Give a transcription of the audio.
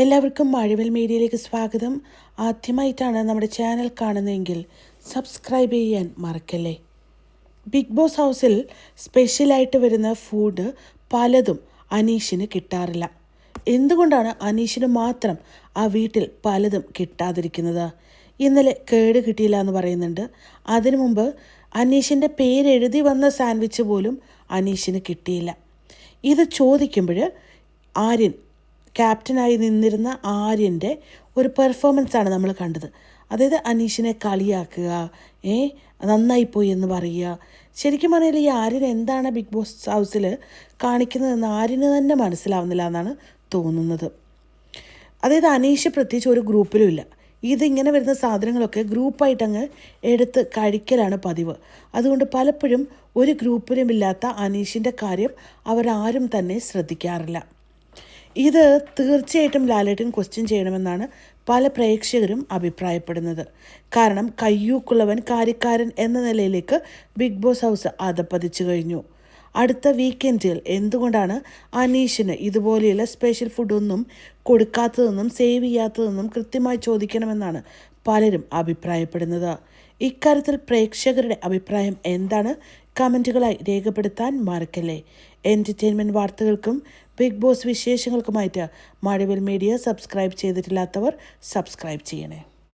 എല്ലാവർക്കും മഴവിൽ മീഡിയയിലേക്ക് സ്വാഗതം. ആദ്യമായിട്ടാണ് നമ്മുടെ ചാനൽ കാണുന്നതെങ്കിൽ സബ്സ്ക്രൈബ് ചെയ്യാൻ മറക്കല്ലേ. ബിഗ് ബോസ് ഹൗസിൽ സ്പെഷ്യലായിട്ട് വരുന്ന ഫുഡ് പലതും അനീഷിന് കിട്ടാറില്ല. എന്തുകൊണ്ടാണ് അനീഷിന് മാത്രം ആ വീട്ടിൽ പലതും കിട്ടാതിരിക്കുന്നത്? ഇന്നലെ കേട് കിട്ടിയില്ല എന്ന് പറയുന്നുണ്ട്. അതിനു മുമ്പ് അനീഷിന്റെ പേരെഴുതി വന്ന സാൻഡ്വിച്ച് പോലും അനീഷിന് കിട്ടിയില്ല. ഇത് ചോദിക്കുമ്പോൾ ആര്യൻ ക്യാപ്റ്റനായി നിന്നിരുന്ന ആര്യന്റെ ഒരു പെർഫോമൻസാണ് നമ്മൾ കണ്ടത്. അതായത് അനീഷിനെ കളിയാക്കുക ഏ നന്നായിപ്പോയി എന്ന് പറയുക. ശരിക്കും പറഞ്ഞാൽ ഈ ആര്യൻ എന്താണ് ബിഗ് ബോസ് ഹൗസിൽ കാണിക്കുന്നതെന്ന് ആര്യന് തന്നെ മനസ്സിലാവുന്നില്ല എന്നാണ് തോന്നുന്നത്. അതായത് അനീഷ് പ്രത്യേകിച്ച് ഒരു ഗ്രൂപ്പിലും ഇല്ല. ഇതിങ്ങനെ വരുന്ന സാധനങ്ങളൊക്കെ ഗ്രൂപ്പായിട്ട് അങ്ങ് എടുത്ത് കഴിക്കലാണ് പതിവ്. അതുകൊണ്ട് പലപ്പോഴും ഒരു ഗ്രൂപ്പിലും ഇല്ലാത്ത അനീഷിന്റെ കാര്യം അവരാരും തന്നെ ശ്രദ്ധിക്കാറില്ല. ഇത് തീർച്ചയായിട്ടും ലാലേട്ടൻ ക്വസ്റ്റ്യൻ ചെയ്യണമെന്നാണ് പല പ്രേക്ഷകരും അഭിപ്രായപ്പെടുന്നത്. കാരണം കയ്യൂക്കുള്ളവൻ കാര്യക്കാരൻ എന്ന നിലയിലേക്ക് ബിഗ് ബോസ് ഹൗസ് അധപ്പതിച്ചു കഴിഞ്ഞു. അടുത്ത വീക്കെൻഡിൽ എന്തുകൊണ്ടാണ് അനീഷിന് ഇതുപോലെയുള്ള സ്പെഷ്യൽ ഫുഡൊന്നും കൊടുക്കാത്തതെന്നും സേവ് ചെയ്യാത്തതെന്നും കൃത്യമായി ചോദിക്കണമെന്നാണ് പലരും അഭിപ്രായപ്പെടുന്നത്. ഇക്കാര്യത്തിൽ പ്രേക്ഷകരുടെ അഭിപ്രായം എന്താണ്? കമന്റുകളായി രേഖപ്പെടുത്താൻ മറക്കല്ലേ. എന്റർടൈൻമെന്റ് വാർത്തകൾക്കും ബിഗ് ബോസ് വിശേഷങ്ങൾക്കുമായിട്ട് മഴവിൽ മീഡിയ സബ്സ്ക്രൈബ് ചെയ്തിട്ടില്ലാത്തവർ സബ്സ്ക്രൈബ് ചെയ്യണേ.